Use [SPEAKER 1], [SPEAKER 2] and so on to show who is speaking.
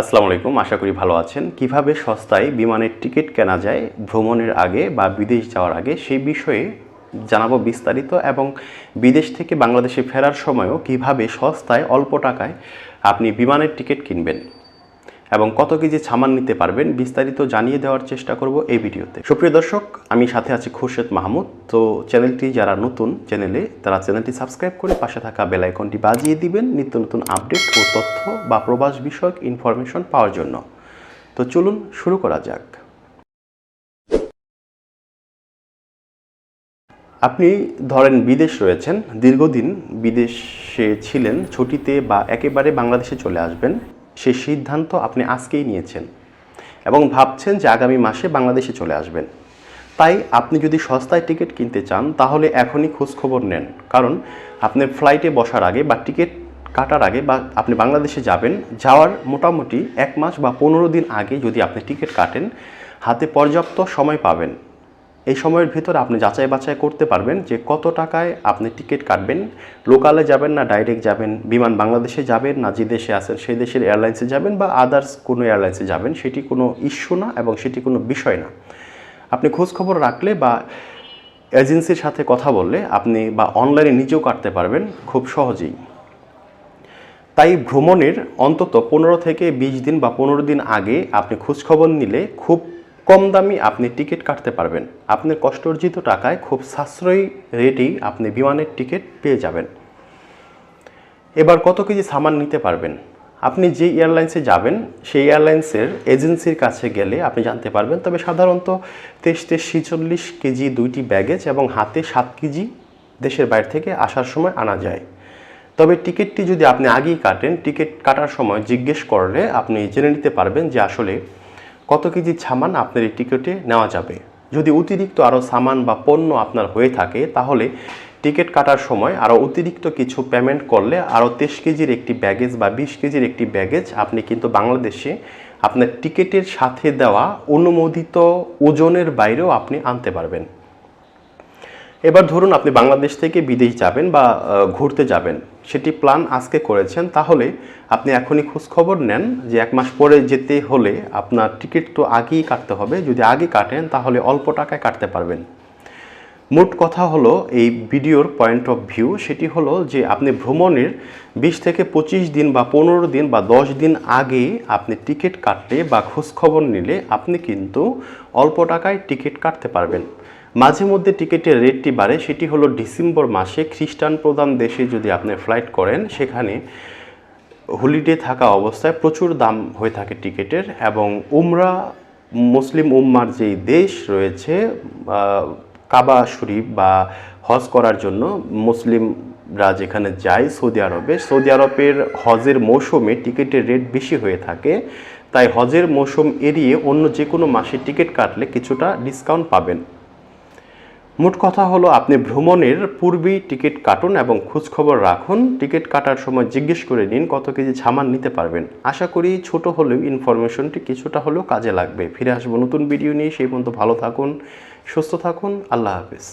[SPEAKER 1] আসসালামু আলাইকুম, আশা করি ভালো আছেন। কীভাবে সস্তায় বিমানের টিকিট কেনা যায়, ভ্রমণের আগে বা বিদেশ যাওয়ার আগে সেই বিষয়ে জানাব বিস্তারিত এবং বিদেশ থেকে বাংলাদেশে ফেরার সময়ও কীভাবে সস্তায় অল্প টাকায় আপনি বিমানের টিকিট কিনবেন। এবং কত কেজি ছামান নিতে পারবেন বিস্তারিত জানিয়ে দেওয়ার চেষ্টা করব এই ভিডিওতে। সুপ্রিয় দর্শক, আমি সাথে আছি খুরশেদ মাহমুদ। তো চ্যানেলটি যারা নতুন চ্যানেলে, তারা চ্যানেলটি সাবস্ক্রাইব করে পাশে থাকা বেল আইকনটি বাজিয়ে দিবেন নিত্য নতুন আপডেট ও তথ্য বা প্রবাস বিষয়ক ইনফরমেশন পাওয়ার জন্য। তো চলুন শুরু করা যাক। আপনি ধরেন বিদেশ রয়েছেন, দীর্ঘদিন বিদেশে ছিলেন, ছুটিতে বা একেবারে বাংলাদেশে চলে আসবেন। সেই সিদ্ধান্ত আপনি আজকেই নিয়েছেন এবং ভাবছেন যে আগামী মাসে বাংলাদেশে চলে আসবেন। তাই আপনি যদি সস্তায় টিকিট কিনতে চান, তাহলে এখনই খোঁজখবর নেন। কারণ আপনি ফ্লাইটে বসার আগে বা টিকিট কাটার আগে বা আপনি বাংলাদেশে যাবেন, যাওয়ার মোটামুটি এক মাস বা পনেরো দিন আগে যদি আপনি টিকিট কাটেন, হাতে পর্যাপ্ত সময় পাবেন। এই সময়ের ভিতরে আপনি যাচাই বাছাই করতে পারবেন যে কত টাকায় আপনি টিকিট কাটবেন। লোকালে যাবেন না, ডাইরেক্ট যাবেন। বিমান বাংলাদেশে যাবেন না, যে দেশে আছেন সেই দেশের এয়ারলাইন্সে যাবেন বা আদার্স কোনো এয়ারলাইন্সে যাবেন। সেটি কোনো ইস্যু না এবং সেটি কোনো বিষয় না। আপনি খোঁজখবর রাখলে বা এজেন্সির সাথে কথা বললে আপনি বা অনলাইনে নিজেও কাটতে পারবেন খুব সহজেই। তাই ভ্রমণের অন্তত পনেরো থেকে বিশ দিন বা পনেরো দিন আগে আপনি খোঁজখবর নিলে খুব কম দামি আপনি টিকিট কাটতে পারবেন। আপনার কষ্টার্জিত টাকায় খুব সাশ্রয়ী রেটেই আপনি বিমানের টিকিট পেয়ে যাবেন। এবার কত কেজি সামান নিতে পারবেন? আপনি যে এয়ারলাইন্সে যাবেন, সেই এয়ারলাইন্সের এজেন্সির কাছে গেলে আপনি জানতে পারবেন। তবে সাধারণত তেইশ তেইশ ছিচল্লিশ কেজি দুইটি ব্যাগেজ এবং হাতে সাত কেজি দেশের বাইরে থেকে আসার সময় আনা যায়। তবে টিকিটটি যদি আপনি আগেই কাটেন, টিকিট কাটার সময় জিজ্ঞেস করলে আপনি জেনে নিতে পারবেন যে আসলে কত কেজি সামান আপনার এই টিকিটে নেওয়া যাবে? যদি অতিরিক্ত আরও সামান বা পণ্য আপনার হয়ে থাকে, তাহলে টিকিট কাটার সময় আরও অতিরিক্ত কিছু পেমেন্ট করলে আরও তেইশ কেজির একটি ব্যাগেজ বা বিশ কেজির একটি ব্যাগেজ আপনি কিন্তু বাংলাদেশে আপনার টিকিটের সাথে দেওয়া অনুমোদিত ওজনের বাইরেও আপনি আনতে পারবেন। এবার ধরুন আপনি বাংলাদেশ থেকে বিদেশ যাবেন বা ঘুরতে যাবেন। সেটি প্ল্যান আজকে করেছেন, তাহলে আপনি এখনই খোঁজখবর নেন যে এক মাস পরে যেতে হলে আপনার টিকিট তো আগেই কাটতে হবে। যদি আগে কাটেন, তাহলে অল্প টাকায় কাটতে পারবেন। মোট কথা হলো, এই ভিডিওর পয়েন্ট অফ ভিউ সেটি হলো যে আপনি ভ্রমণের বিশ থেকে পঁচিশ দিন বা পনেরো দিন বা দশ দিন আগে আপনি টিকিট কাটলে বা খোঁজখবর নিলে আপনি কিন্তু অল্প টাকায় টিকিট কাটতে পারবেন। মাঝে মধ্যে টিকিটের রেটটি বাড়ে, সেটি হলো ডিসেম্বর মাসে খ্রিস্টান প্রধান দেশে যদি আপনি ফ্লাইট করেন, সেখানে হলিডে থাকা অবস্থায় প্রচুর দাম হয়ে থাকে টিকিটের এবং উমরা, মুসলিম উম্মার যেই দেশ রয়েছে কাবা শরীফ বা হজ করার জন্য মুসলিমরা যেখানে যায় সৌদি আরবে, সৌদি আরবের হজের মৌসুমে টিকিটের রেট বেশি হয়ে থাকে। তাই হজের মৌসুম এড়িয়ে অন্য যে কোনো মাসে টিকিট কাটলে কিছুটা ডিসকাউন্ট পাবেন। মোট কথা হলো, আপনি ভ্রমণের পূর্বেই টিকিট কাটুন এবং খোঁজখবর রাখুন। টিকিট কাটার সময় জিজ্ঞেস করে নিন কত কেজি সামান নিতে পারবেন। আশা করি ছোট হলেও ইনফরমেশনটি কিছুটা হলেও কাজে লাগবে। ফিরে আসব নতুন ভিডিও নিয়ে। সেই পর্যন্ত ভালো থাকুন, সুস্থ থাকুন। আল্লাহ হাফিজ।